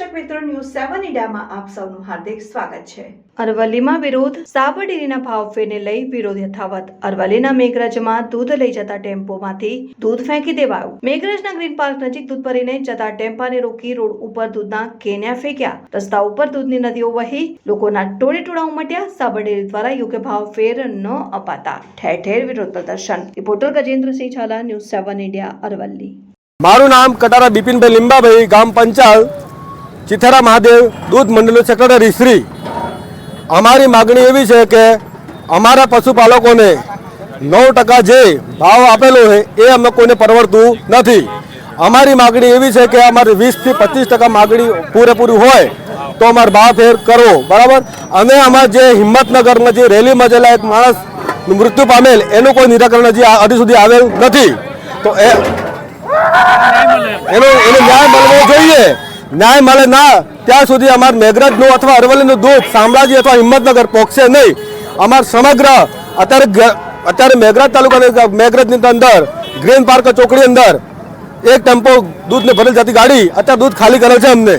મીડિયામાં આપ સૌનું હાર્દિક સ્વાગત છે. અરવલ્લીમાં વિરોધ સાબરડેરીના ભાવફેરને લઈ વિરોધ યથાવત. અરવલ્લીના મેઘરજમાં દૂધ લઈ જતા ટેમ્પોમાંથી દૂધ ફેંકી દેવાયું. મેઘરજના ગ્રીન પાર્ક નજીક દૂધ ભરીને જતા ટેમ્પાને રોકી રોડ ઉપર દૂધના કેન્યા ફેંક્યા. રસ્તા ઉપર દૂધની નદીઓ વહી લોકોના ટોળે ટોળા ઉમટ્યા. સાબરડેરી દ્વારા યોગ્ય ભાવફેર ન અપાતા. ઠેર ઠેર વિરોધ પ્રદર્શન. Reporter Gajendrasinh Zala news seven India Aravalli. મારું નામ કટારા બિપિનભાઈ લીંબાભાઈ ગામ પંચાલ. ચિથરા મહાદેવ દૂધ મંડળનું સેક્રેટરી શ્રી. અમારી માગણી એવી છે કે અમારા પશુપાલકોને નવ ટકા જે ભાવ આપેલો છે, એ અમે કોઈને પરવડતું નથી. અમારી માગણી એવી છે કે અમારી વીસથી પચીસ ટકા માગણી પૂરેપૂરી હોય, તો અમારે ભાવ ફેર કરવો, બરાબર? અને અમારે જે હિંમતનગરમાં જે રેલીમાં જેલા એક માણસ મૃત્યુ પામેલ, એનું કોઈ નિરાકરણ હજી હજી સુધી આવેલ નથી. તો એ એનો એને ન્યાય મળવો જોઈએ. ન્યાય મળે ના, ત્યાં સુધી અમાર મેઘરજનું અથવા અરવલ્લીનું દૂધ, શામળાજી અથવા હિંમતનગર પહોંચશે નહીં. અમાર સમગ્ર અત્યારે અત્યારે મેઘરજ તાલુકાની મેઘરજની અંદર, ગ્રીન પાર્ક ચોકડી અંદર, એક ટેમ્પો દૂધને ભરેલ જતી ગાડી, અત્યારે દૂધ ખાલી કરે છે અમને.